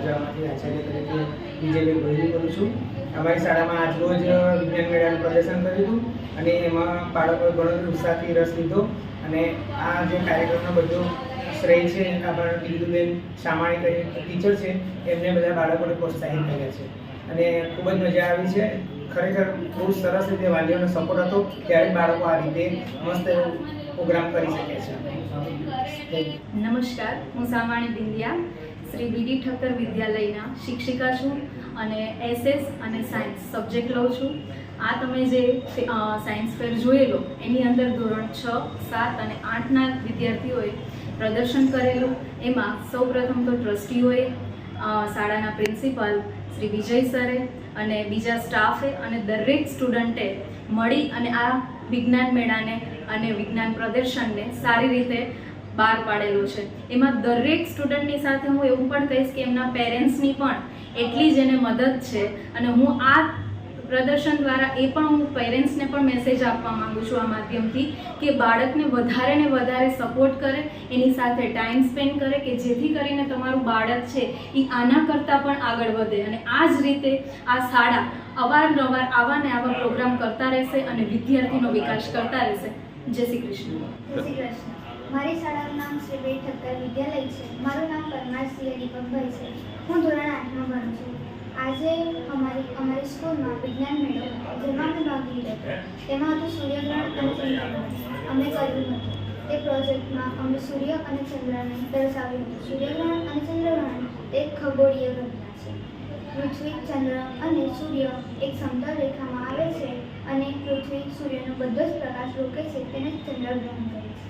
રાજ્યમાંથી આચાર્ય તરીકે બીજેપી ગોહિલ કરું છું. અમારી શાળામાં આજરોજ વિજ્ઞાન મેળાનું પ્રદર્શન કર્યું હતું અને એમાં બાળકોએ ઘણો ઉત્સાહથી રસ લીધો અને આ જે કાર્યક્રમનો બધો શ્રેય છે આપણા બિંદુબેન શામાણી ટીચર છે, એમને બધા બાળકોને પ્રોત્સાહિત કર્યા છે. અને ખૂબ જ મજા આવી છે. ખરેખર બહુ સરસ રીતે વાલીઓનો સપોર્ટ હતો, ત્યારે બાળકો આ રીતે મસ્ત પ્રોગ્રામ કરી શકે છે. નમસ્કાર, હું સામાણી બિંદિયા. શ્રી બીડી ઠક્કર વિદ્યાલયના શિક્ષિકા છું અને એસએસ અને સાયન્સ સબ્જેક્ટ લઉં છું. આ તમે જે સાયન્સ ફેર જોયેલો એની અંદર ધોરણ છ, સાત અને આઠના વિદ્યાર્થીઓએ પ્રદર્શન કરેલું. એમાં સૌપ્રથમ તો ટ્રસ્ટીઓએ શાળાના પ્રિન્સિપાલ શ્રી વિજય સરે અને બીજા સ્ટાફે અને દરેક સ્ટુડન્ટે મળી અને આ વિજ્ઞાન મેળાને અને વિજ્ઞાન પ્રદર્શનને સારી રીતે બહાર પાડેલો છે. એમાં દરેક સ્ટુડન્ટની સાથે હું એવું પણ કહીશ કે એમના પેરેન્ટ્સની પણ એટલી જ એને મદદ છે. અને હું આ પ્રદર્શન દ્વારા એ પણ હું પેરેન્ટ્સને પણ મેસેજ આપવા માંગુ છું આ માધ્યમથી કે બાળકને વધારે ને વધારે સપોર્ટ કરે, એની સાથે ટાઈમ સ્પેન્ડ કરે કે જેથી કરીને તમારું બાળક છે એ આના કરતાં પણ આગળ વધે. અને આ જ રીતે આ શાળા અવારનવાર આવા ને આવા પ્રોગ્રામ કરતા રહેશે અને વિદ્યાર્થીનો વિકાસ કરતા રહેશે. જય શ્રી કૃષ્ણ. જય શ્રી કૃષ્ણ. મારી શાળાનું નામ શ્રી બે ઠક્કર વિદ્યાલય છે. મારું નામ પરમારસિંહ દીપકભાઈ છે. હું ધોરણ આઠમાં ભણું છું. આજે અમારી અમારી સ્કૂલમાં વિજ્ઞાન મેળો હતો. જેમાં મેં ભાગ લીધો. તેમાં હતું સૂર્યગ્રહણ અને ચંદ્રગ્રહણ. અમે કર્યું હતું. તે પ્રોજેક્ટમાં અમે સૂર્ય અને ચંદ્રને દર્શાવ્યું હતું. સૂર્યગ્રહણ અને ચંદ્રગ્રહણ તે ખગોળીય ઘટના છે. પૃથ્વી, ચંદ્ર અને સૂર્ય એક સમતલ રેખામાં આવે છે અને પૃથ્વી સૂર્યનો બધો જ પ્રકાશ રોકે છે તેને ચંદ્રગ્રહણ કહે છે.